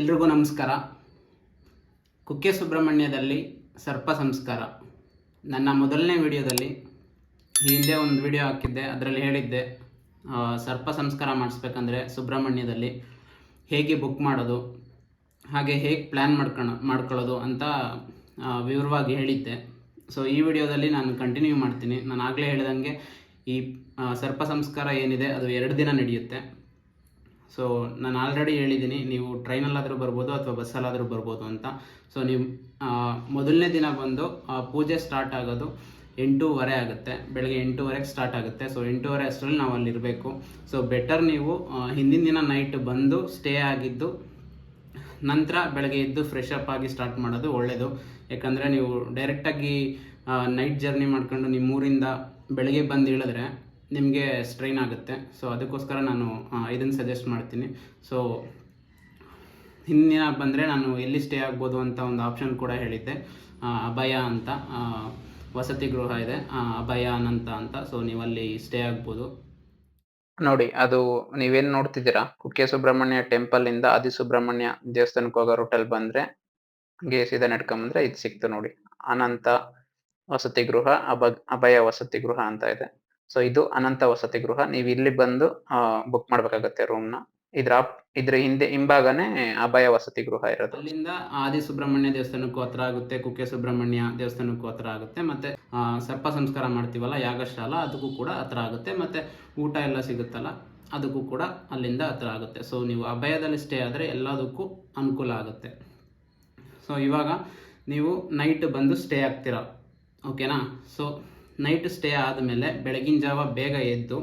ಎಲ್ರಿಗೂ ನಮಸ್ಕಾರ. ಕುಕ್ಕೆ ಸುಬ್ರಹ್ಮಣ್ಯದಲ್ಲಿ ಸರ್ಪ ಸಂಸ್ಕಾರ. ನನ್ನ ಮೊದಲನೇ ವಿಡಿಯೋದಲ್ಲಿ ಹಿಂದೆ ಒಂದು ವಿಡಿಯೋ ಹಾಕಿದ್ದೆ, ಅದರಲ್ಲಿ ಹೇಳಿದ್ದೆ ಸರ್ಪ ಸಂಸ್ಕಾರ ಮಾಡಿಸ್ಬೇಕಂದ್ರೆ ಸುಬ್ರಹ್ಮಣ್ಯದಲ್ಲಿ ಹೇಗೆ ಬುಕ್ ಮಾಡೋದು, ಹಾಗೆ ಹೇಗೆ ಪ್ಲ್ಯಾನ್ ಮಾಡ್ಕೊಳ ಮಾಡ್ಕೊಳ್ಳೋದು ಅಂತ ವಿವರವಾಗಿ ಹೇಳಿದ್ದೆ. ಸೊ ಈ ವಿಡಿಯೋದಲ್ಲಿ ನಾನು ಕಂಟಿನ್ಯೂ ಮಾಡ್ತೀನಿ. ನಾನು ಆಗಲೇ ಹೇಳಿದಂಗೆ ಈ ಸರ್ಪ ಸಂಸ್ಕಾರ ಏನಿದೆ, ಅದು ಎರಡು ದಿನ ನಡೆಯುತ್ತೆ. ಸೊ ನಾನು ಆಲ್ರೆಡಿ ಹೇಳಿದ್ದೀನಿ ನೀವು ಟ್ರೈನಲ್ಲಾದರೂ ಬರ್ಬೋದು ಅಥವಾ ಬಸ್ಸಲ್ಲಾದರೂ ಬರ್ಬೋದು ಅಂತ. ಸೊ ನೀವು ಮೊದಲನೇ ದಿನ ಬಂದು ಪೂಜೆ ಸ್ಟಾರ್ಟ್ ಆಗೋದು ಎಂಟೂವರೆ ಆಗುತ್ತೆ. ಬೆಳಗ್ಗೆ ಎಂಟೂವರೆಗೆ ಸ್ಟಾರ್ಟ್ ಆಗುತ್ತೆ. ಸೊ ಎಂಟೂವರೆ ಅಷ್ಟರಲ್ಲಿ ನಾವು ಅಲ್ಲಿರಬೇಕು. ಸೊ ಬೆಟರ್ ನೀವು ಹಿಂದಿನ ದಿನ ನೈಟ್ ಬಂದು ಸ್ಟೇ ಆಗಿದ್ದು, ನಂತರ ಬೆಳಗ್ಗೆ ಎದ್ದು ಫ್ರೆಶ್ ಅಪ್ ಆಗಿ ಸ್ಟಾರ್ಟ್ ಮಾಡೋದು ಒಳ್ಳೆಯದು ಯಾಕಂದರೆ ನೀವು ಡೈರೆಕ್ಟಾಗಿ ನೈಟ್ ಜರ್ನಿ ಮಾಡ್ಕೊಂಡು ನಿಮ್ಮೂರಿಂದ ಬೆಳಗ್ಗೆ ಬಂದು ಇಳಿದ್ರೆ ನಿಮಗೆ ಸ್ಟ್ರೈನ್ ಆಗುತ್ತೆ. ಸೊ ಅದಕ್ಕೋಸ್ಕರ ನಾನು ಇದನ್ನು ಸಜೆಸ್ಟ್ ಮಾಡ್ತೀನಿ. ಸೊ ಹಿಂದಿನ ಬಂದರೆ ನಾನು ಎಲ್ಲಿ ಸ್ಟೇ ಆಗ್ಬೋದು ಅಂತ ಒಂದು ಆಪ್ಷನ್ ಕೂಡ ಹೇಳಿದ್ದೆ. ಅಭಯ ಅಂತ ವಸತಿ ಗೃಹ ಇದೆ. ಅಭಯ ಅನಂತ ಅಂತ. ಸೊ ನೀವು ಅಲ್ಲಿ ಸ್ಟೇ ಆಗ್ಬೋದು. ನೋಡಿ, ಅದು ನೀವೇನು ನೋಡ್ತಿದ್ದೀರಾ? ಕುಕ್ಕೆ ಸುಬ್ರಹ್ಮಣ್ಯ ಟೆಂಪಲ್ ಇಂದ ಆದಿ ಸುಬ್ರಹ್ಮಣ್ಯ ದೇವಸ್ಥಾನಕ್ಕೆ ಹೋಗೋ ರೂಟಲ್ಲಿ ಬಂದರೆ, ಹಂಗೆ ಸೀದಾ ನಡ್ಕೊಂಬಂದ್ರೆ ಇದು ಸಿಕ್ತು ನೋಡಿ. ಅನಂತ ವಸತಿ ಗೃಹ, ಅಭ, ಅಭಯ ವಸತಿ ಗೃಹ ಅಂತ ಇದೆ. ಸೊ ಇದು ಅನಂತ ವಸತಿ ಗೃಹ. ನೀವು ಇಲ್ಲಿ ಬಂದು ಬುಕ್ ಮಾಡ್ಬೇಕಾಗತ್ತೆ ರೂಮ್ನ. ಇದ್ರ ಇದ್ರ ಹಿಂದೆ, ಹಿಂಭಾಗನೇ ಅಭಯ ವಸತಿ ಗೃಹ ಇರೋದು. ಅಲ್ಲಿಂದ ಆದಿ ಸುಬ್ರಹ್ಮಣ್ಯ ದೇವಸ್ಥಾನಕ್ಕೂ ಹತ್ರ ಆಗುತ್ತೆ, ಕುಕ್ಕೆ ಸುಬ್ರಹ್ಮಣ್ಯ ದೇವಸ್ಥಾನಕ್ಕೂ ಹತ್ರ ಆಗುತ್ತೆ, ಮತ್ತೆ ಸರ್ಪ ಸಂಸ್ಕಾರ ಮಾಡ್ತೀವಲ್ಲ, ಯಾಗಶಾಲ, ಅದಕ್ಕೂ ಕೂಡ ಹತ್ರ ಆಗುತ್ತೆ, ಮತ್ತೆ ಊಟ ಎಲ್ಲ ಸಿಗುತ್ತಲ್ಲ, ಅದಕ್ಕೂ ಕೂಡ ಅಲ್ಲಿಂದ ಹತ್ರ ಆಗುತ್ತೆ. ಸೊ ನೀವು ಅಭಯದಲ್ಲಿ ಸ್ಟೇ ಆದರೆ ಎಲ್ಲದಕ್ಕೂ ಅನುಕೂಲ ಆಗುತ್ತೆ. ಸೊ ಇವಾಗ ನೀವು ನೈಟ್ ಬಂದು ಸ್ಟೇ ಆಗ್ತೀರ? ಓಕೆನಾ ಸೊ ನೈಟ್ ಸ್ಟೇ ಆದಮೇಲೆ ಬೆಳಗಿನ ಜಾವ ಬೇಗ ಎದ್ದು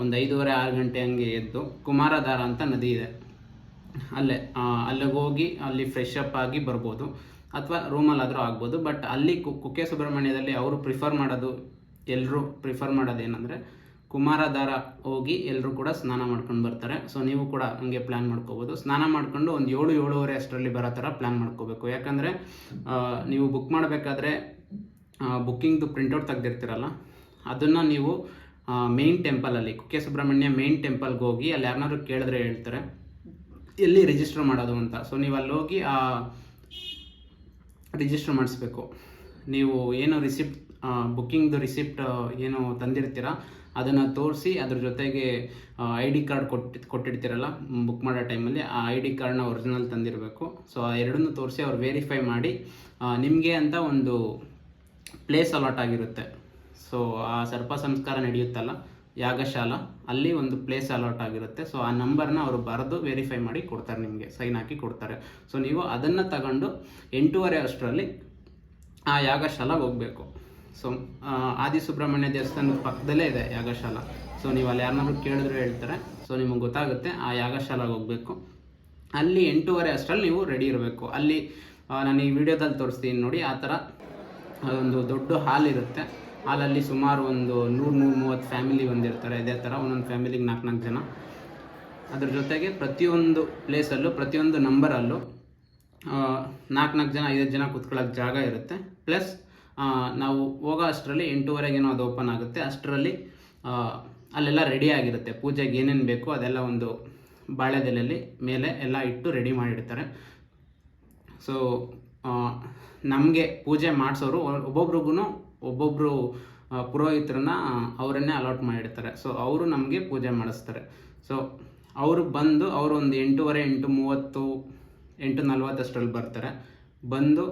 ಒಂದು ಐದೂವರೆ, ಆರು ಗಂಟೆ ಹಂಗೆ ಎದ್ದು ಕುಮಾರಧಾರ ಅಂತ ನದಿ ಇದೆ. ಅಲ್ಲೇ ಅಲ್ಲಿಗೆ ಹೋಗಿ ಅಲ್ಲಿ ಫ್ರೆಶ್ ಅಪ್ ಆಗಿ ಬರ್ಬೋದು. ಅಥವಾ ರೂಮಲ್ಲಾದರೂ ಆಗ್ಬೋದು. ಬಟ್ ಅಲ್ಲಿ ಕುಕ್ಕೆ ಸುಬ್ರಹ್ಮಣ್ಯದಲ್ಲಿ ಅವರು ಪ್ರಿಫರ್ ಮಾಡೋದು ಎಲ್ಲರೂ ಪ್ರಿಫರ್ ಮಾಡೋದು ಏನಂದರೆ ಕುಮಾರಧಾರ ಹೋಗಿ ಎಲ್ಲರೂ ಕೂಡ ಸ್ನಾನ ಮಾಡ್ಕೊಂಡು ಬರ್ತಾರೆ. ಸೊ ನೀವು ಕೂಡ ಹಂಗೆ ಪ್ಲ್ಯಾನ್ ಮಾಡ್ಕೋಬೋದು. ಸ್ನಾನ ಮಾಡ್ಕೊಂಡು ಒಂದು ಏಳು, ಏಳುವರೆ ಅಷ್ಟರಲ್ಲಿ ಬರೋ ಥರ ಪ್ಲ್ಯಾನ್ ಮಾಡ್ಕೋಬೇಕು. ಯಾಕಂದರೆ ನೀವು ಬುಕ್ ಮಾಡಬೇಕಾದ್ರೆ ಬುಕ್ಕಿಂಗ್ದು ಪ್ರಿಂಟೌಟ್ ತೆಗ್ದಿರ್ತೀರಲ್ಲ, ಅದನ್ನು ನೀವು ಮೇನ್ ಟೆಂಪಲಲ್ಲಿ ಕುಕ್ಕೆ ಸುಬ್ರಹ್ಮಣ್ಯ ಮೇನ್ ಟೆಂಪಲ್ಗೆ ಹೋಗಿ, ಅಲ್ಲಿ ಯಾರನ್ನಾದ್ರು ಕೇಳಿದ್ರೆ ಹೇಳ್ತಾರೆ. ಎಲ್ಲಿ ರಿಜಿಸ್ಟರ್ ಮಾಡೋದು ಅಂತ. ಸೊ ನೀವು ಅಲ್ಲಿ ಹೋಗಿ, ಆ ರಿಜಿಸ್ಟರ್ ಮಾಡಿಸ್ಬೇಕು. ನೀವು ಏನು ರಿಸಿಪ್ಟ್ ಬುಕ್ಕಿಂಗ್ದು ರಿಸಿಪ್ಟ್ ಏನು ತಂದಿರ್ತೀರ, ಅದನ್ನು ತೋರಿಸಿ, ಅದ್ರ ಜೊತೆಗೆ ಐ ಡಿ ಕಾರ್ಡ್ ಕೊಟ್ಟು, ಕೊಟ್ಟಿರ್ತೀರಲ್ಲ ಬುಕ್ ಮಾಡೋ ಟೈಮಲ್ಲಿ ಆ ಐ ಡಿ ಕಾರ್ಡ್ನ ಒರಿಜಿನಲ್ ತಂದಿರಬೇಕು. ಸೊ ಆ ಎರಡನ್ನೂ ತೋರಿಸಿ, ಅವ್ರು ವೆರಿಫೈ ಮಾಡಿ ನಿಮಗೆ ಅಂತ ಒಂದು ಪ್ಲೇಸ್ ಅಲಾಟ್ ಆಗಿರುತ್ತೆ. ಸೊ ಆ ಸರ್ಪ ಸಂಸ್ಕಾರ ನಡೆಯುತ್ತಲ್ಲ, ಯಾಗಶಾಲ, ಅಲ್ಲಿ ಒಂದು ಪ್ಲೇಸ್ ಅಲಾಟ್ ಆಗಿರುತ್ತೆ. ಸೊ ಆ ನಂಬರ್ನ ಅವರು ಬರೆದು ವೆರಿಫೈ ಮಾಡಿ ಕೊಡ್ತಾರೆ ನಿಮಗೆ ಸೈನ್ ಹಾಕಿ ಕೊಡ್ತಾರೆ. ಸೊ ನೀವು ಅದನ್ನು ತಗೊಂಡು ಎಂಟೂವರೆ ಅಷ್ಟರಲ್ಲಿ ಆ ಯಾಗಶಾಲಾಗೆ ಹೋಗಬೇಕು. ಸೊ ಆದಿಸುಬ್ರಹ್ಮಣ್ಯ ದೇವಸ್ಥಾನದ ಪಕ್ಕದಲ್ಲೇ ಇದೆ ಯಾಗಶಾಲ. ಸೊ ನೀವು ಅಲ್ಲಿ ಯಾರನ್ನಾದ್ರು ಕೇಳಿದ್ರು ಹೇಳ್ತಾರೆ. ಸೊ ನಿಮಗೆ ಗೊತ್ತಾಗುತ್ತೆ, ಆ ಯಾಗಶಾಲಾಗೆ ಹೋಗಬೇಕು. ಅಲ್ಲಿ ಎಂಟೂವರೆ ಅಷ್ಟರಲ್ಲಿ ನೀವು ರೆಡಿ ಇರಬೇಕು. ಅಲ್ಲಿ ನಾನು ಈ ವಿಡಿಯೋದಲ್ಲಿ ತೋರಿಸ್ತೀನಿ ನೋಡಿ, ಆ ಥರ ಒಂದು ದೊಡ್ಡ ಹಾಲ್ ಇರುತ್ತೆ. ಹಾಲಲ್ಲಿ ಸುಮಾರು ಒಂದು ನೂರು ನೂರು ಮೂವತ್ತು ಫ್ಯಾಮಿಲಿ ಬಂದಿರ್ತಾರೆ. ಇದೇ ಥರ ಒಂದೊಂದು ಫ್ಯಾಮಿಲಿಗೆ ನಾಲ್ಕು ನಾಲ್ಕು ಜನ. ಅದ್ರ ಜೊತೆಗೆ ಪ್ರತಿಯೊಂದು ಪ್ಲೇಸಲ್ಲೂ, ಪ್ರತಿಯೊಂದು ನಂಬರಲ್ಲೂ ನಾಲ್ಕು ನಾಲ್ಕು ಜನ ಐದು ಜನ ಕೂತ್ಕೊಳ್ಳೋಕೆ ಜಾಗ ಇರುತ್ತೆ. ಪ್ಲಸ್ ನಾವು ಹೋಗೋ ಅಷ್ಟರಲ್ಲಿ ಎಂಟೂವರೆಗೇನೋ ಅದು ಓಪನ್ ಆಗುತ್ತೆ. ಅಷ್ಟರಲ್ಲಿ ಅಲ್ಲೆಲ್ಲ ರೆಡಿ ಆಗಿರುತ್ತೆ. ಪೂಜೆಗೆ ಏನೇನು ಬೇಕು ಅದೆಲ್ಲ ಒಂದು ಬಾಳೆದೆಲೆಯಲ್ಲಿ ಮೇಲೆ ಎಲ್ಲ ಇಟ್ಟು ರೆಡಿ ಮಾಡಿಡ್ತಾರೆ. ಸೊ ನಮಗೆ ಪೂಜೆ ಮಾಡಿಸೋರು ಒಬ್ಬೊಬ್ರಿಗೂ ಒಬ್ಬೊಬ್ಬರು ಪುರೋಹಿತರನ್ನ ಅವರನ್ನೇ ಅಲಾಟ್ ಮಾಡಿರ್ತಾರೆ. ಸೊ ಅವರು ನಮಗೆ ಪೂಜೆ ಮಾಡಿಸ್ತಾರೆ. ಸೊ ಅವರು ಬಂದು ಅವರು ಒಂದು ಎಂಟೂವರೆ ಎಂಟು ಮೂವತ್ತು ಎಂಟು ನಲ್ವತ್ತಷ್ಟರಲ್ಲಿ ಬರ್ತಾರೆ. ಬಂದು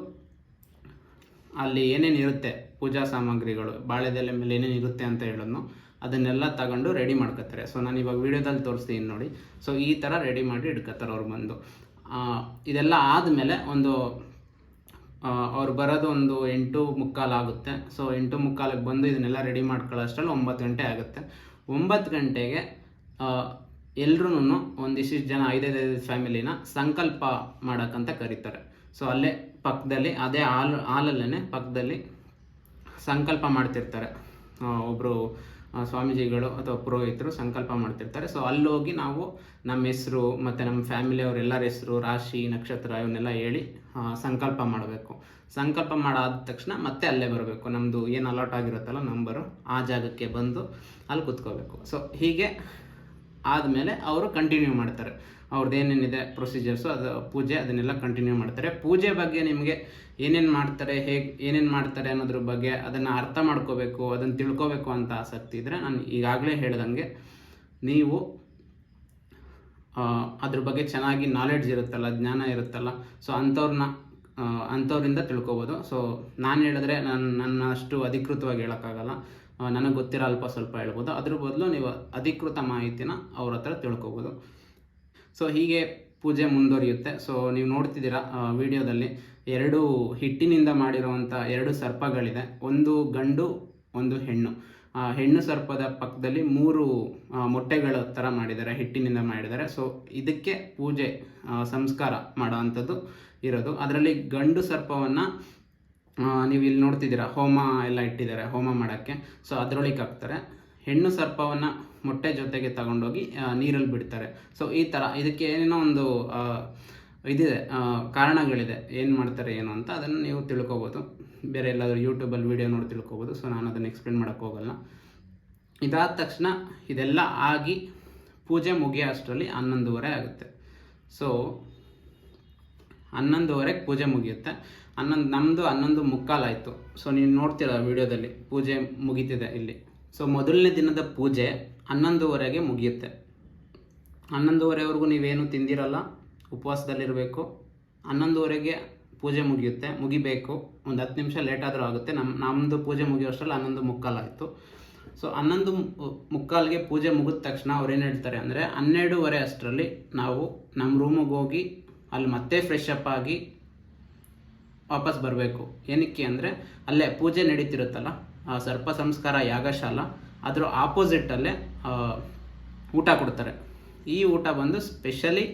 ಅಲ್ಲಿ ಏನೇನು ಇರುತ್ತೆ ಪೂಜಾ ಸಾಮಗ್ರಿಗಳು, ಬಾಳೆದೆಲೆ ಮೇಲೆ ಏನೇನು ಇರುತ್ತೆ ಅಂತ ಹೇಳೋದು ಅದನ್ನೆಲ್ಲ ತಗೊಂಡು ರೆಡಿ ಮಾಡ್ಕೋತಾರೆ ಸೊ ನಾನು ಇವಾಗ ವೀಡಿಯೋದಲ್ಲಿ ತೋರಿಸ್ತೀನಿ ನೋಡಿ. ಸೊ ಈ ಥರ ರೆಡಿ ಮಾಡಿ ಇಟ್ಕೋತಾರೆ ಅವ್ರು ಬಂದು. ಇದೆಲ್ಲ ಆದಮೇಲೆ ಒಂದು ಅವ್ರು ಬರೋದು ಒಂದು ಎಂಟು ಮುಕ್ಕಾಲು ಆಗುತ್ತೆ. ಸೊ ಎಂಟು ಮುಕ್ಕಾಲಿಗೆ ಬಂದು ಇದನ್ನೆಲ್ಲ ರೆಡಿ ಮಾಡ್ಕೊಳ್ಳೋ ಅಷ್ಟರಲ್ಲಿ ಒಂಬತ್ತು ಗಂಟೆ ಆಗುತ್ತೆ. ಒಂಬತ್ತು ಗಂಟೆಗೆ ಎಲ್ರೂ ಒಂದಿಷ್ಟು ಜನ ಐದೈದೈದು ಫ್ಯಾಮಿಲಿನ ಸಂಕಲ್ಪ ಮಾಡೋಕ್ಕಂತ ಕರೀತಾರೆ. ಸೊ ಅಲ್ಲೇ ಪಕ್ಕದಲ್ಲಿ ಅದೇ ಹಾಲು ಹಾಲಲ್ಲೇ ಪಕ್ಕದಲ್ಲಿ ಸಂಕಲ್ಪ ಮಾಡ್ತಿರ್ತಾರೆ. ಒಬ್ಬರು ಸ್ವಾಮೀಜಿಗಳು ಅಥವಾ ಪುರೋಹಿತರು ಸಂಕಲ್ಪ ಮಾಡ್ತಿರ್ತಾರೆ. ಸೊ ಅಲ್ಲೋಗಿ ನಾವು ನಮ್ಮ ಹೆಸರು ಮತ್ತು ನಮ್ಮ ಫ್ಯಾಮಿಲಿಯವರೆಲ್ಲರ ಹೆಸರು, ರಾಶಿ, ನಕ್ಷತ್ರ ಇವನ್ನೆಲ್ಲ ಹೇಳಿ ಸಂಕಲ್ಪ ಮಾಡಬೇಕು. ಸಂಕಲ್ಪ ಮಾಡಾದ ತಕ್ಷಣ ಮತ್ತೆ ಅಲ್ಲೇ ಬರಬೇಕು. ನಮ್ಮದು ಏನು ಅಲರ್ಟ್ ಆಗಿರುತ್ತಲ್ಲ ನಂಬರು ಆ ಜಾಗಕ್ಕೆ ಬಂದು ಅಲ್ಲಿ ಕುತ್ಕೋಬೇಕು. ಸೊ ಹೀಗೆ ಆದಮೇಲೆ ಅವರು ಕಂಟಿನ್ಯೂ ಮಾಡ್ತಾರೆ. ಅವ್ರದ್ದು ಏನೇನಿದೆ ಪ್ರೊಸೀಜರ್ಸು ಅದು ಪೂಜೆ ಅದನ್ನೆಲ್ಲ ಕಂಟಿನ್ಯೂ ಮಾಡ್ತಾರೆ. ಪೂಜೆ ಬಗ್ಗೆ ನಿಮಗೆ ಏನೇನು ಮಾಡ್ತಾರೆ, ಹೇಗೆ, ಏನೇನು ಮಾಡ್ತಾರೆ ಅನ್ನೋದ್ರ ಬಗ್ಗೆ ಅದನ್ನು ಅರ್ಥ ಮಾಡ್ಕೋಬೇಕು, ಅದನ್ನು ತಿಳ್ಕೋಬೇಕು ಅಂತ ಆಸಕ್ತಿ ಇದ್ದರೆ ನಾನು ಈಗಾಗಲೇ ಹೇಳ್ದಂಗೆ ನೀವು ಅದ್ರ ಬಗ್ಗೆ ಚೆನ್ನಾಗಿ ನಾಲೆಡ್ಜ್ ಇರುತ್ತಲ್ಲ, ಜ್ಞಾನ ಇರುತ್ತಲ್ಲ ಸೊ ಅಂಥವ್ರನ್ನ ಅಂಥವ್ರಿಂದ ತಿಳ್ಕೊಬೋದು. ಸೊ ನಾನು ಹೇಳಿದ್ರೆ ನಾನು ನನ್ನ ಅಷ್ಟು ಅಧಿಕೃತವಾಗಿ ಹೇಳೋಕ್ಕಾಗಲ್ಲ. ನನಗೆ ಗೊತ್ತಿರೋ ಅಲ್ಪ ಸ್ವಲ್ಪ ಹೇಳ್ಬೋದು. ಅದ್ರ ಬದಲು ನೀವು ಅಧಿಕೃತ ಮಾಹಿತಿನ ಅವ್ರ ಹತ್ರ ತಿಳ್ಕೊಬೋದು. ಸೊ ಹೀಗೆ ಪೂಜೆ ಮುಂದುವರಿಯುತ್ತೆ. ಸೊ ನೀವು ನೋಡ್ತಿದ್ದೀರಾ ವಿಡಿಯೋದಲ್ಲಿ ಎರಡು ಹಿಟ್ಟಿನಿಂದ ಮಾಡಿರುವಂಥ ಎರಡು ಸರ್ಪಗಳಿದೆ. ಒಂದು ಗಂಡು, ಒಂದು ಹೆಣ್ಣು. ಆ, ಹೆಣ್ಣು ಸರ್ಪದ ಪಕ್ಕದಲ್ಲಿ ಮೂರು ಮೊಟ್ಟೆಗಳ ಥರ ಮಾಡಿದ್ದಾರೆ, ಹಿಟ್ಟಿನಿಂದ ಮಾಡಿದ್ದಾರೆ. ಸೊ ಇದಕ್ಕೆ ಪೂಜೆ ಸಂಸ್ಕಾರ ಮಾಡೋ ಅಂಥದ್ದು ಇರೋದು. ಅದರಲ್ಲಿ ಗಂಡು ಸರ್ಪವನ್ನು ನೀವು ಇಲ್ಲಿ ನೋಡ್ತಿದ್ದೀರಾ, ಹೋಮ ಎಲ್ಲ ಇಟ್ಟಿದ್ದಾರೆ, ಹೋಮ ಮಾಡೋಕ್ಕೆ. ಸೊ ಅದರೊಳಗೆ ಹಾಕ್ತಾರೆ. ಹೆಣ್ಣು ಸರ್ಪವನ್ನು ಮೊಟ್ಟೆ ಜೊತೆಗೆ ತಗೊಂಡೋಗಿ ನೀರಲ್ಲಿ ಬಿಡ್ತಾರೆ. ಸೊ ಈ ಥರ ಇದಕ್ಕೆ ಏನೇನೋ ಒಂದು ಇದಿದೆ ಕಾರಣಗಳಿದೆ. ಏನು ಮಾಡ್ತಾರೆ, ಏನು ಅಂತ ಅದನ್ನು ನೀವು ತಿಳ್ಕೊಬೋದು. ಬೇರೆ ಎಲ್ಲಾದರೂ ಯೂಟ್ಯೂಬಲ್ಲಿ ವೀಡಿಯೋ ನೋಡಿ ತಿಳ್ಕೊಬೋದು. ಸೊ ನಾನು ಅದನ್ನು ಎಕ್ಸ್ಪ್ಲೇನ್ ಮಾಡೋಕ್ಕೆ ಹೋಗಲ್ಲ. ಇದಾದ ತಕ್ಷಣ ಇದೆಲ್ಲ ಆಗಿ ಪೂಜೆ ಮುಗಿಯೋ ಅಷ್ಟರಲ್ಲಿ ಹನ್ನೊಂದುವರೆ ಆಗುತ್ತೆ. ಸೊ ಹನ್ನೊಂದುವರೆಗೆ ಪೂಜೆ ಮುಗಿಯುತ್ತೆ. ಹನ್ನೊಂದು ನಮ್ಮದು ಹನ್ನೊಂದು ಮುಕ್ಕಾಲಾಯಿತು ಸೊ ನೀವು ನೋಡ್ತೀರ ವಿಡಿಯೋದಲ್ಲಿ ಪೂಜೆ ಮುಗೀತಿದೆ ಇಲ್ಲಿ. ಸೊ ಮೊದಲನೇ ದಿನದ ಪೂಜೆ ಹನ್ನೊಂದುವರೆಗೆ ಮುಗಿಯುತ್ತೆ. ಹನ್ನೊಂದುವರೆವರೆಗೂ ನೀವೇನು ತಿಂದಿರಲ್ಲ, ಉಪವಾಸದಲ್ಲಿರಬೇಕು. ಹನ್ನೊಂದುವರೆಗೆ ಪೂಜೆ ಮುಗಿಯುತ್ತೆ, ಮುಗಿಬೇಕು. ಒಂದು ಹತ್ತು ನಿಮಿಷ ಲೇಟ್ ಆದರೂ ಆಗುತ್ತೆ. ನಮ್ಮ ನಮ್ಮದು ಪೂಜೆ ಮುಗಿಯೋಷ್ಟರಲ್ಲಿ ಹನ್ನೊಂದು ಮುಕ್ಕಾಲಾಯಿತು. ಸೊ ಹನ್ನೊಂದು ಮುಕ್ಕಾಲಿಗೆ ಪೂಜೆ ಮುಗಿದ ತಕ್ಷಣ ಅವ್ರು ಏನು ಹೇಳ್ತಾರೆ ಅಂದರೆ, ಹನ್ನೆರಡೂವರೆ ಅಷ್ಟರಲ್ಲಿ ನಾವು ನಮ್ಮ ರೂಮಿಗೆ ಹೋಗಿ ಅಲ್ಲಿ ಮತ್ತೆ ಫ್ರೆಶ್ ಅಪ್ ಆಗಿ ವಾಪಸ್ ಬರಬೇಕು. ಏನಕ್ಕೆ ಅಂದರೆ, ಅಲ್ಲೇ ಪೂಜೆ ನಡೀತಿರುತ್ತಲ್ಲ ಸರ್ಪ ಸಂಸ್ಕಾರ ಯಾಗಶಾಲ ಅದರ ಆಪೋಸಿಟಲ್ಲೇ ಊಟ ಕೊಡ್ತಾರೆ. ಈ ಊಟ ಬಂದು ಸ್ಪೆಷಲಿ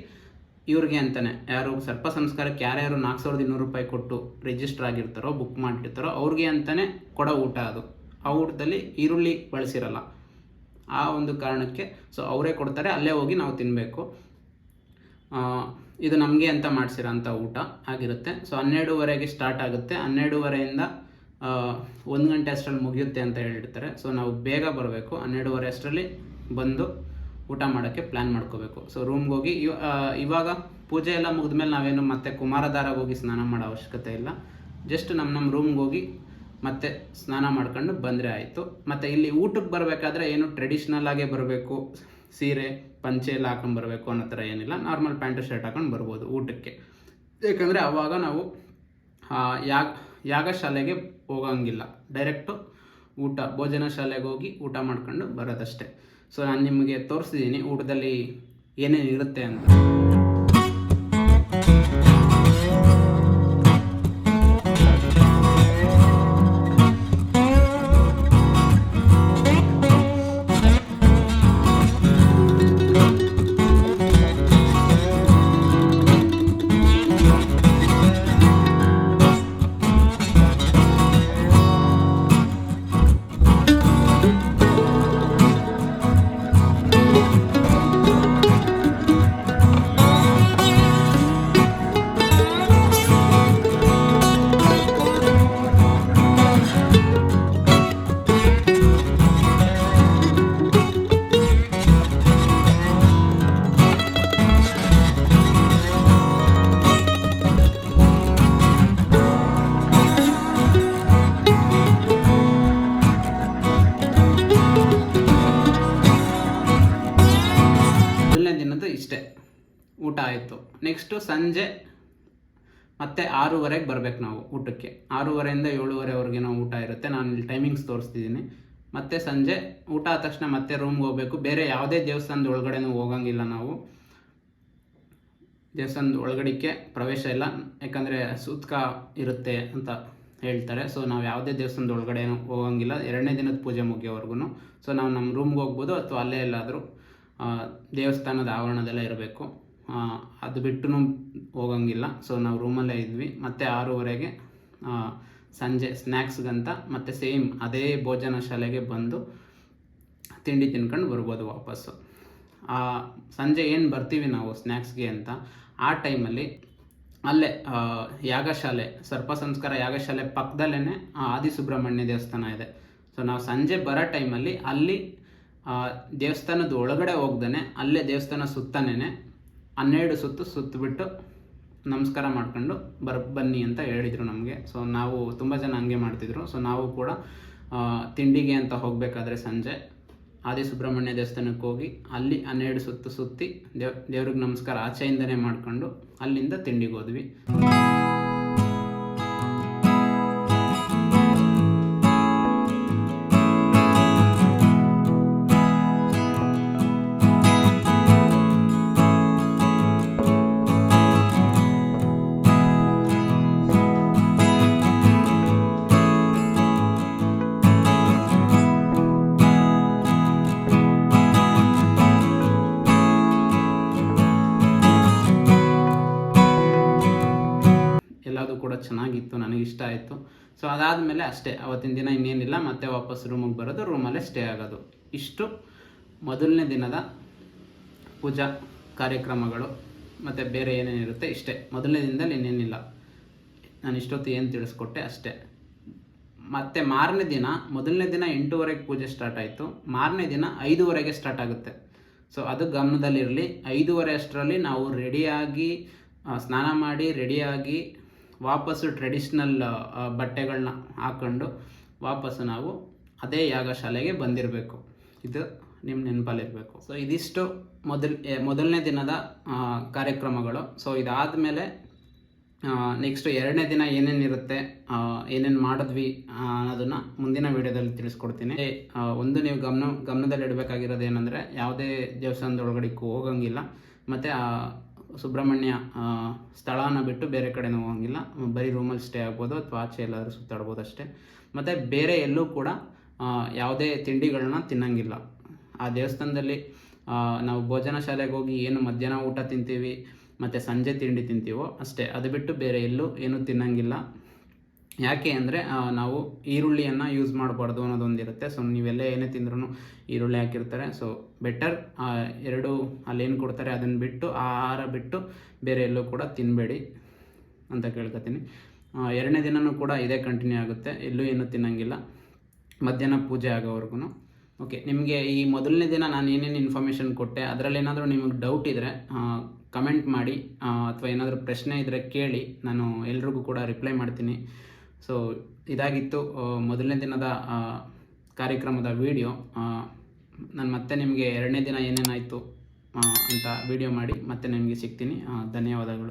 ಇವ್ರಿಗೆ ಅಂತಾನೆ, ಯಾರು ಸರ್ಪ ಸಂಸ್ಕಾರಕ್ಕೆ ಯಾರ್ಯಾರು ನಾಲ್ಕು ಸಾವಿರದ ಇನ್ನೂರು ರೂಪಾಯಿ ಕೊಟ್ಟು ರಿಜಿಸ್ಟರ್ ಆಗಿರ್ತಾರೋ ಬುಕ್ ಮಾಡಿರ್ತಾರೋ ಅವ್ರಿಗೆ ಅಂತಾನೆ ಕೊಡೋ ಊಟ ಅದು. ಆ ಊಟದಲ್ಲಿ ಈರುಳ್ಳಿ ಬಳಸಿರಲ್ಲ. ಆ ಒಂದು ಕಾರಣಕ್ಕೆ ಸೊ ಅವರೇ ಕೊಡ್ತಾರೆ, ಅಲ್ಲೇ ಹೋಗಿ ನಾವು ತಿನ್ನಬೇಕು ಇದು ನಮಗೆ ಅಂತ ಮಾಡಿಸಿರೋಂಥ ಊಟ ಆಗಿರುತ್ತೆ. ಸೊ ಹನ್ನೆರಡೂವರೆಗೆ ಸ್ಟಾರ್ಟ್ ಆಗುತ್ತೆ. ಹನ್ನೆರಡೂವರೆಯಿಂದ ಒಂದು ಗಂಟೆ ಅಷ್ಟರಲ್ಲಿ ಮುಗಿಯುತ್ತೆ ಅಂತ ಹೇಳಿರ್ತಾರೆ ಸೊ ನಾವು ಬೇಗ ಬರಬೇಕು. ಹನ್ನೆರಡೂವರೆ ಅಷ್ಟರಲ್ಲಿ ಬಂದು ಊಟ ಮಾಡೋಕ್ಕೆ ಪ್ಲ್ಯಾನ್ ಮಾಡ್ಕೋಬೇಕು. ಸೊ ರೂಮ್ಗೆ ಹೋಗಿ ಇವ- ಇವಾಗ ಪೂಜೆ ಎಲ್ಲ ಮುಗಿದ್ಮೇಲೆ ನಾವೇನು ಮತ್ತೆ ಕುಮಾರಧಾರಾಗ ಹೋಗಿ ಸ್ನಾನ ಮಾಡೋ ಅವಶ್ಯಕತೆ ಇಲ್ಲ. ಜಸ್ಟ್ ನಮ್ಮ ನಮ್ಮ ರೂಮ್ಗೆ ಹೋಗಿ ಮತ್ತೆ ಸ್ನಾನ ಮಾಡ್ಕೊಂಡು ಬಂದರೆ ಆಯಿತು. ಮತ್ತು ಇಲ್ಲಿ ಊಟಕ್ಕೆ ಬರಬೇಕಾದ್ರೆ ಏನು ಟ್ರೆಡಿಷ್ನಲ್ ಆಗೇ ಬರಬೇಕು. ಸೀರೆ, ಪಂಚೆ ಎಲ್ಲ ಹಾಕೊಂಡ್ಬರ್ಬೇಕು ಅನ್ನೋ ಥರ ಏನಿಲ್ಲ. ನಾರ್ಮಲ್ ಪ್ಯಾಂಟು ಶರ್ಟ್ ಹಾಕೊಂಡು ಬರ್ಬೋದು ಊಟಕ್ಕೆ. ಏಕೆಂದರೆ ಅವಾಗ ನಾವು ಯಾಗ, ಯಾಗಶಾಲೆಗೆ ಹೋಗಂಗಿಲ್ಲ. ಡೈರೆಕ್ಟು ಊಟ, ಭೋಜನ ಶಾಲೆಗೆ ಹೋಗಿ ಊಟ ಮಾಡ್ಕೊಂಡು ಬರೋದಷ್ಟೇ. ಸೊ ನಾನು ನಿಮಗೆ ತೋರಿಸಿದ್ದೀನಿ ಊಟದಲ್ಲಿ ಏನೇನು ಇರುತ್ತೆ ಅಂತ. ನೆಕ್ಸ್ಟು ಸಂಜೆ ಮತ್ತೆ ಆರೂವರೆಗೆ ಬರಬೇಕು ನಾವು ಊಟಕ್ಕೆ. ಆರೂವರೆಯಿಂದ ಏಳುವರೆವರೆಗೆ ನಾವು ಊಟ ಇರುತ್ತೆ. ನಾನು ಇಲ್ಲಿ ಟೈಮಿಂಗ್ಸ್ ತೋರಿಸ್ತಿದ್ದೀನಿ. ಮತ್ತೆ ಸಂಜೆ ಊಟ ಆದ ತಕ್ಷಣ ಮತ್ತೆ ರೂಮ್ಗೆ ಹೋಗಬೇಕು. ಬೇರೆ ಯಾವುದೇ ದೇವಸ್ಥಾನದ ಒಳಗಡೆನೂ ಹೋಗಂಗಿಲ್ಲ ನಾವು. ದೇವಸ್ಥಾನದ ಒಳಗಡೆಗೆ ಪ್ರವೇಶ ಇಲ್ಲ. ಯಾಕಂದರೆ ಸೂತ್ಕ ಇರುತ್ತೆ ಅಂತ ಹೇಳ್ತಾರೆ. ಸೊ ನಾವು ಯಾವುದೇ ದೇವಸ್ಥಾನದ ಒಳಗಡೆ ಹೋಗಂಗಿಲ್ಲ. ಎರಡನೇ ದಿನದ ಪೂಜೆ ಮುಗಿಯೋವರೆಗೂ ಸೊ ನಾವು ನಮ್ಮ ರೂಮ್ಗೆ ಹೋಗ್ಬೋದು ಅಥವಾ ಅಲ್ಲೇ ಎಲ್ಲಾದರೂ ದೇವಸ್ಥಾನದ ಆವರಣದಲ್ಲೇ ಇರಬೇಕು. ಅದು ಬಿಟ್ಟು ಹೋಗಂಗಿಲ್ಲ. ಸೊ ನಾವು ರೂಮಲ್ಲೇ ಇದ್ವಿ. ಮತ್ತು ಆರೂವರೆಗೆ ಸಂಜೆ ಸ್ನ್ಯಾಕ್ಸ್ಗಂತ ಮತ್ತು ಸೇಮ್ ಅದೇ ಭೋಜನ ಶಾಲೆಗೆ ಬಂದು ತಿಂಡಿ ತಿನ್ಕೊಂಡು ಬರ್ಬೋದು ವಾಪಸ್ಸು ಸಂಜೆ ಏನು ಬರ್ತೀವಿ ನಾವು ಸ್ನ್ಯಾಕ್ಸ್ಗೆ ಅಂತ, ಆ ಟೈಮಲ್ಲಿ ಅಲ್ಲೇ ಯಾಗಶಾಲೆ, ಸರ್ಪ ಸಂಸ್ಕಾರ ಯಾಗಶಾಲೆ ಪಕ್ಕದಲ್ಲೇ ಆದಿಸುಬ್ರಹ್ಮಣ್ಯ ದೇವಸ್ಥಾನ ಇದೆ. ಸೊ ನಾವು ಸಂಜೆ ಬರೋ ಟೈಮಲ್ಲಿ ಅಲ್ಲಿ ದೇವಸ್ಥಾನದ ಒಳಗಡೆ ಹೋಗ್ದೇ ಅಲ್ಲೇ ದೇವಸ್ಥಾನ ಸುತ್ತನೇ ಹನ್ನೆರಡು ಸುತ್ತು ಸುತ್ತಬಿಟ್ಟು ನಮಸ್ಕಾರ ಮಾಡ್ಕೊಂಡು ಬರ್, ಬನ್ನಿ ಅಂತ ಹೇಳಿದರು ನಮಗೆ. ಸೊ ನಾವು ತುಂಬ ಜನ ಹಂಗೆ ಮಾಡ್ತಿದ್ರು. ಸೊ ನಾವು ಕೂಡ ತಿಂಡಿಗೆ ಅಂತ ಹೋಗಬೇಕಾದ್ರೆ ಸಂಜೆ ಆದಿ ಸುಬ್ರಹ್ಮಣ್ಯ ದೇವಸ್ಥಾನಕ್ಕೆ ಹೋಗಿ ಅಲ್ಲಿ ಹನ್ನೆರಡು ಸುತ್ತು ಸುತ್ತಿ ದೇವ್, ದೇವ್ರಿಗೆ ನಮಸ್ಕಾರ ಆಚೆಯಿಂದನೇ ಮಾಡ್ಕೊಂಡು ಅಲ್ಲಿಂದ ತಿಂಡಿಗೆ ಹೋದ್ವಿ. ಎಲ್ಲದೂ ಕೂಡ ಚೆನ್ನಾಗಿತ್ತು, ನನಗೆ ಇಷ್ಟ ಆಯಿತು. ಸೊ ಅದಾದಮೇಲೆ ಅಷ್ಟೇ, ಅವತ್ತಿನ ದಿನ ಇನ್ನೇನಿಲ್ಲ, ಮತ್ತೆ ವಾಪಸ್ ರೂಮಿಗೆ ಬರೋದು ರೂಮಲ್ಲೇ ಸ್ಟೇ ಆಗೋದು. ಇಷ್ಟು. ಮೊದಲನೇ ದಿನದ ಪೂಜಾ ಕಾರ್ಯಕ್ರಮಗಳು, ಮತ್ತು ಬೇರೆ ಏನೇನಿರುತ್ತೆ ಇಷ್ಟೇ. ಮೊದಲನೇ ದಿನದಲ್ಲಿ ಇನ್ನೇನಿಲ್ಲ. ನಾನು ಇಷ್ಟೊತ್ತು ಏನು ತಿಳಿಸ್ಕೊಟ್ಟೆ, ಅಷ್ಟೇ. ಮತ್ತು ಮಾರನೇ ದಿನ, ಮೊದಲನೇ ದಿನ ಎಂಟೂವರೆಗೆ ಪೂಜೆ ಸ್ಟಾರ್ಟ್ ಆಯಿತು. ಮಾರನೇ ದಿನ ಐದೂವರೆಗೆ ಸ್ಟಾರ್ಟ್ ಆಗುತ್ತೆ. ಸೊ ಅದು ಗಮನದಲ್ಲಿರಲಿ. ಐದೂವರೆ ಅಷ್ಟರಲ್ಲಿ ನಾವು ರೆಡಿಯಾಗಿ ಸ್ನಾನ ಮಾಡಿ ರೆಡಿಯಾಗಿ ವಾಪಸ್ಸು ಟ್ರೆಡಿಷ್ನಲ್ ಬಟ್ಟೆಗಳನ್ನ ಹಾಕ್ಕೊಂಡು ವಾಪಸ್ಸು ನಾವು ಅದೇ ಯಾಗಶಾಲೆಗೆ ಬಂದಿರಬೇಕು. ಇದು ನಿಮ್ಮ ನೆನಪಲ್ಲಿರಬೇಕು. ಸೊ ಇದಿಷ್ಟು ಮೊದಲ ಮೊದಲನೇ ದಿನದ ಕಾರ್ಯಕ್ರಮಗಳು. ಸೊ ಇದಾದಮೇಲೆ ನೆಕ್ಸ್ಟ್ ಎರಡನೇ ದಿನ ಏನೇನಿರುತ್ತೆ ಏನೇನು ಮಾಡಿದ್ವಿ ಅನ್ನೋದನ್ನು ಮುಂದಿನ ವಿಡಿಯೋದಲ್ಲಿ ತಿಳಿಸ್ಕೊಡ್ತೀನಿ. ಒಂದು ನೀವು ಗಮನ ಗಮನದಲ್ಲಿ ಇಡಬೇಕಾಗಿರೋದು ಏನಂದರೆ ಯಾವುದೇ ದೇವಸ್ಥಾನದೊಳಗಡೆ ಹೋಗಂಗಿಲ್ಲ. ಮತ್ತು ಸುಬ್ರಹ್ಮಣ್ಯ ಸ್ಥಳನ ಬಿಟ್ಟು ಬೇರೆ ಕಡೆನೂ ಹೋಗಂಗಿಲ್ಲ. ಬರೀ ರೂಮಲ್ಲಿ ಸ್ಟೇ ಆಗ್ಬೋದು ಅಥವಾ ಆಚೆ ಎಲ್ಲಾದರೂ ಸುತ್ತಾಡ್ಬೋದು ಅಷ್ಟೇ. ಮತ್ತು ಬೇರೆ ಎಲ್ಲೂ ಕೂಡ ಯಾವುದೇ ತಿಂಡಿಗಳನ್ನ ತಿನ್ನಂಗಿಲ್ಲ. ಆ ದೇವಸ್ಥಾನದಲ್ಲಿ ನಾವು ಭೋಜನ ಶಾಲೆಗೆ ಹೋಗಿ ಏನು ಮಧ್ಯಾಹ್ನ ಊಟ ತಿಂತೀವಿ, ಮತ್ತು ಸಂಜೆ ತಿಂಡಿ ತಿಂತೀವೋ ಅಷ್ಟೇ. ಅದು ಬಿಟ್ಟು ಬೇರೆ ಎಲ್ಲೂ ಏನೂ ತಿನ್ನಂಗಿಲ್ಲ. ಯಾಕೆ ಅಂದರೆ ನಾವು ಈರುಳ್ಳಿಯನ್ನು ಯೂಸ್ ಮಾಡಬಾರ್ದು ಅನ್ನೋದೊಂದಿರುತ್ತೆ. ಸೊ ನೀವೆಲ್ಲ ಏನೇ ತಿಂದ್ರೂ ಈರುಳ್ಳಿ ಹಾಕಿರ್ತಾರೆ. ಸೊ ಬೆಟರ್ ಎರಡು ಅಲ್ಲೇನು ಕೊಡ್ತಾರೆ ಅದನ್ನು ಬಿಟ್ಟು, ಆ ಆಹಾರ ಬಿಟ್ಟು ಬೇರೆ ಎಲ್ಲೂ ಕೂಡ ತಿನ್ನಬೇಡಿ ಅಂತ ಕೇಳ್ಕೊತೀನಿ. ಎರಡನೇ ದಿನವೂ ಕೂಡ ಇದೇ ಕಂಟಿನ್ಯೂ ಆಗುತ್ತೆ. ಎಲ್ಲೂ ಏನೂ ತಿನ್ನಂಗಿಲ್ಲ. ಮಧ್ಯಾಹ್ನ ಪೂಜೆ ಆಗೋವರೆಗೂ ಓಕೆ ನಿಮಗೆ ಈ ಮೊದಲನೇ ದಿನ ನಾನು ಏನೇನು ಇನ್ಫಾರ್ಮೇಷನ್ ಕೊಟ್ಟೆ ಅದರಲ್ಲಿ ಏನಾದರೂ ನಿಮಗೆ ಡೌಟ್ ಇದ್ದರೆ ಕಮೆಂಟ್ ಮಾಡಿ ಅಥವಾ ಏನಾದರೂ ಪ್ರಶ್ನೆ ಇದ್ದರೆ ಕೇಳಿ, ನಾನು ಎಲ್ರಿಗೂ ಕೂಡ ರಿಪ್ಲೈ ಮಾಡ್ತೀನಿ. ಸೊ ಇದಾಗಿತ್ತು ಮೊದಲನೇ ದಿನದ ಕಾರ್ಯಕ್ರಮದ ವಿಡಿಯೋ ನಾನು ಮತ್ತೆ ನಿಮಗೆ ಎರಡನೇ ದಿನ ಏನೇನಾಯಿತು ಅಂತ ವಿಡಿಯೋ ಮಾಡಿ ಮತ್ತೆ ನಿಮಗೆ ಸಿಗ್ತೀನಿ. ಧನ್ಯವಾದಗಳು.